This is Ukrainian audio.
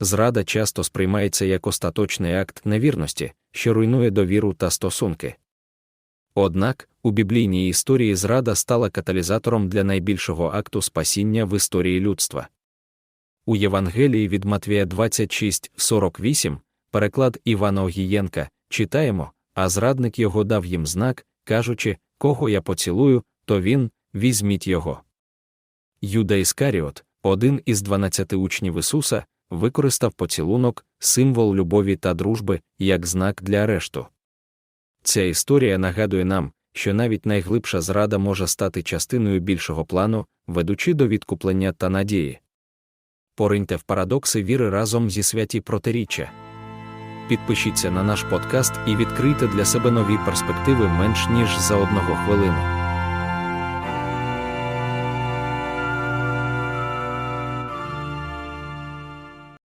Зрада часто сприймається як остаточний акт невірності, що руйнує довіру та стосунки. Однак, у біблійній історії зрада стала каталізатором для найбільшого акту спасіння в історії людства. У Євангелії від Матвія 26:48, переклад Івана Огієнка, читаємо, а зрадник його дав їм знак, кажучи, кого я поцілую, то він, візьміть його. Юда Іскаріот, один із дванадцяти учнів Ісуса, використав поцілунок, символ любові та дружби, як знак для арешту. Ця історія нагадує нам, що навіть найглибша зрада може стати частиною більшого плану, ведучи до відкуплення та надії. Пориньте в парадокси віри разом зі святі протиріччя. Підпишіться на наш подкаст і відкрийте для себе нові перспективи менш ніж за одного хвилину.